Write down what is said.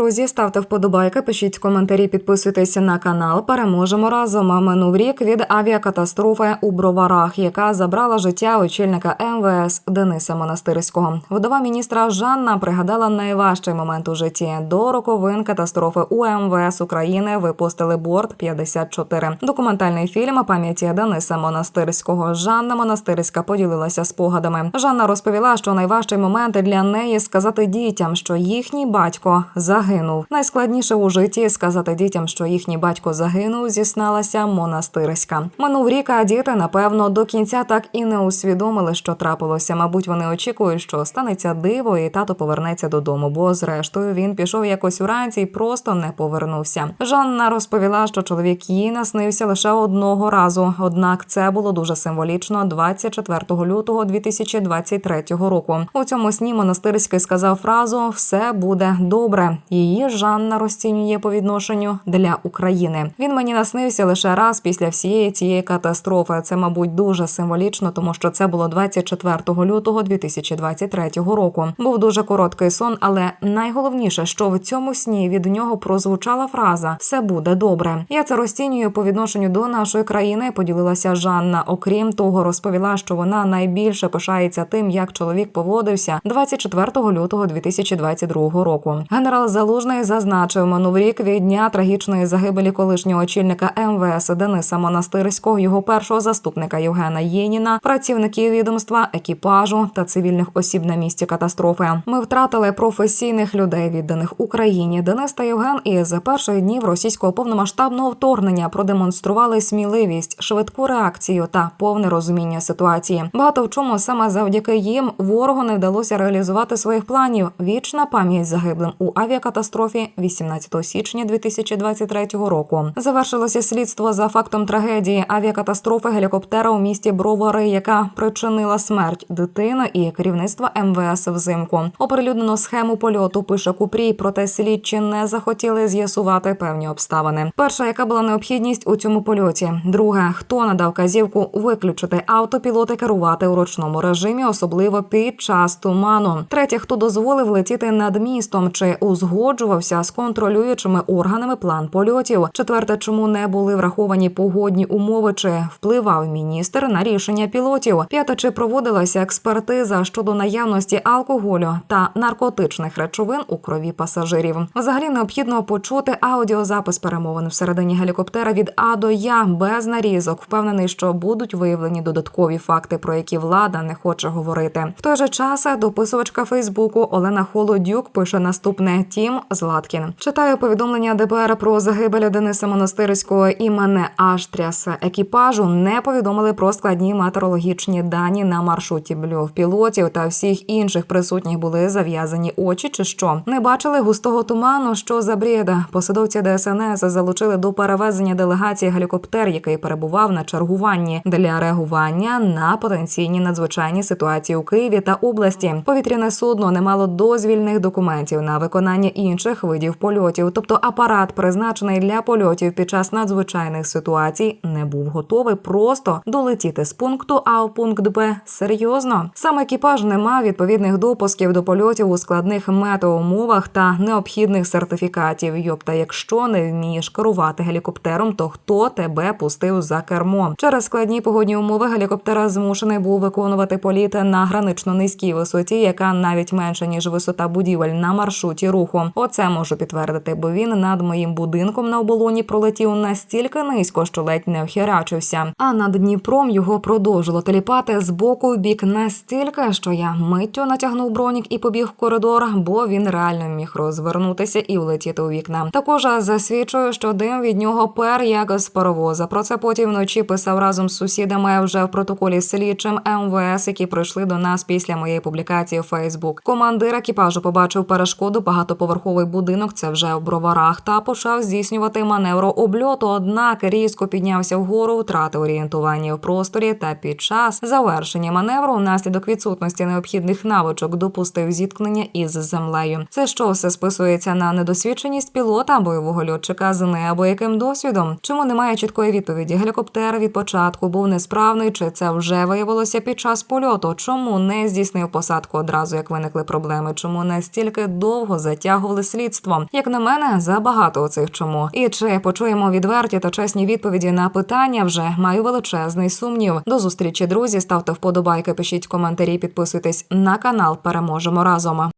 Друзі, ставте вподобайки, пишіть коментарі, підписуйтесь на канал. Переможемо разом. Минув рік від авіакатастрофи у Броварах, яка забрала життя очільника МВС Дениса Монастирського. Вдова міністра Жанна пригадала найважчий момент у житті. До роковин катастрофи у МВС України випустили борт 54. Документальний фільм пам'яті Дениса Монастирського. Жанна Монастирська поділилася спогадами. Жанна розповіла, що найважчий момент для неї сказати дітям, що їхній батько загинув. Найскладніше у житті сказати дітям, що їхній батько загинув, зізналася монастирська. Минув рік, а діти, напевно, до кінця так і не усвідомили, що трапилося. Мабуть, вони очікують, що станеться диво, і тато повернеться додому. Бо зрештою він пішов якось уранці і просто не повернувся. Жанна розповіла, що чоловік їй наснився лише одного разу. Однак це було дуже символічно 24 лютого 2023 року. У цьому сні монастирський сказав фразу Все буде добре. Її Жанна розцінює по відношенню для України. Він мені наснився лише раз після всієї цієї катастрофи. Це, мабуть, дуже символічно, тому що це було 24 лютого 2023 року. Був дуже короткий сон, але найголовніше, що в цьому сні від нього прозвучала фраза Все буде добре. Я це розцінюю по відношенню до нашої країни. Поділилася Жанна. Окрім того, розповіла, що вона найбільше пишається тим, як чоловік поводився 24 лютого 2022 року. Генерал Залужний зазначив минув рік від дня трагічної загибелі колишнього очільника МВС Дениса Монастирського, його першого заступника Євгена Єніна, працівників відомства, екіпажу та цивільних осіб на місці катастрофи. Ми втратили професійних людей, відданих Україні. Денис та Євген із перших днів російського повномасштабного вторгнення продемонстрували сміливість, швидку реакцію та повне розуміння ситуації. Багато в чому саме завдяки їм ворогу не вдалося реалізувати своїх планів. Вічна пам'ять загиблим у авіакатастрофі 18 січня 2023 року. Завершилося слідство за фактом трагедії авіакатастрофи гелікоптера у місті Бровари, яка причинила смерть дитини і керівництва МВС взимку. Оприлюднено схему польоту пише Купрій, проте слідчі не захотіли з'ясувати певні обставини. Перша, яка була необхідність у цьому польоті. Друге, хто надав казівку виключити автопілоти керувати у ручному режимі, особливо під час туману. Третє, хто дозволив летіти над містом, чи узгоджувався з контролюючими органами план польотів. Четверте, чому не були враховані погодні умови, чи впливав міністр на рішення пілотів. П'яте, чи проводилася експертиза щодо наявності алкоголю та наркотичних речовин у крові пасажирів. Взагалі необхідно почути аудіозапис перемовин всередині гелікоптера від А до Я без нарізок. Впевнений, що будуть виявлені додаткові факти, про які влада не хоче говорити. В той же час дописувачка Фейсбуку Олена Холодюк пише наступне: Тім Златкін. Читаю повідомлення ДБР про загибель Дениса Монастирського і мене аж трясе. Екіпажу не повідомили про складні метеорологічні дані на маршруті бльов пілотів та всіх інших присутніх були зав'язані очі. Чи що не бачили густого туману? Що за брєда? Посадовці ДСНС залучили до перевезення делегації гелікоптер, який перебував на чергуванні для реагування на потенційні надзвичайні ситуації у Києві та області. Повітряне судно не мало дозвільних документів на виконання інших видів польотів, тобто апарат, призначений для польотів під час надзвичайних ситуацій, не був готовий просто долетіти з пункту А в пункт Б. Серйозно, сам екіпаж не мав відповідних допусків до польотів у складних метеоумовах та необхідних сертифікатів. Йопта, якщо не вмієш керувати гелікоптером, то хто тебе пустив за кермо? Через складні погодні умови гелікоптера змушений був виконувати політ на гранично низькій висоті, яка навіть менша ніж висота будівель на маршруті руху. Оце можу підтвердити, бо він над моїм будинком на оболоні пролетів настільки низько, що ледь не вхерачився. А над Дніпром його продовжило теліпати з боку в бік настільки, що я миттю натягнув бронік і побіг в коридор, бо він реально міг розвернутися і влетіти у вікна. Також засвідчую, що дим від нього пер як з паровоза. Про це потім вночі писав разом з сусідами вже в протоколі з слідчим МВС, які прийшли до нас після моєї публікації у Фейсбук. Командир екіпажу побачив перешкоду багатоповерховий будинок. Це вже в броварах та почав здійснювати маневру обльоту. Однак різко піднявся вгору, втратив орієнтування в просторі. Та під час завершення маневру, внаслідок відсутності необхідних навичок, допустив зіткнення із землею. Це що все списується на недосвідченість пілота бойового льотчика з неабияким досвідом. Чому немає чіткої відповіді? Гелікоптер від початку був несправний, чи це вже виявилося під час польоту? Чому не здійснив посадку одразу, як виникли проблеми? Чому настільки довго затягував? Замовили слідство. Як на мене, забагато цих чому. І чи почуємо відверті та чесні відповіді на питання? Вже маю величезний сумнів. До зустрічі, друзі. Ставте вподобайки, пишіть коментарі, підписуйтесь на канал. Переможемо разом.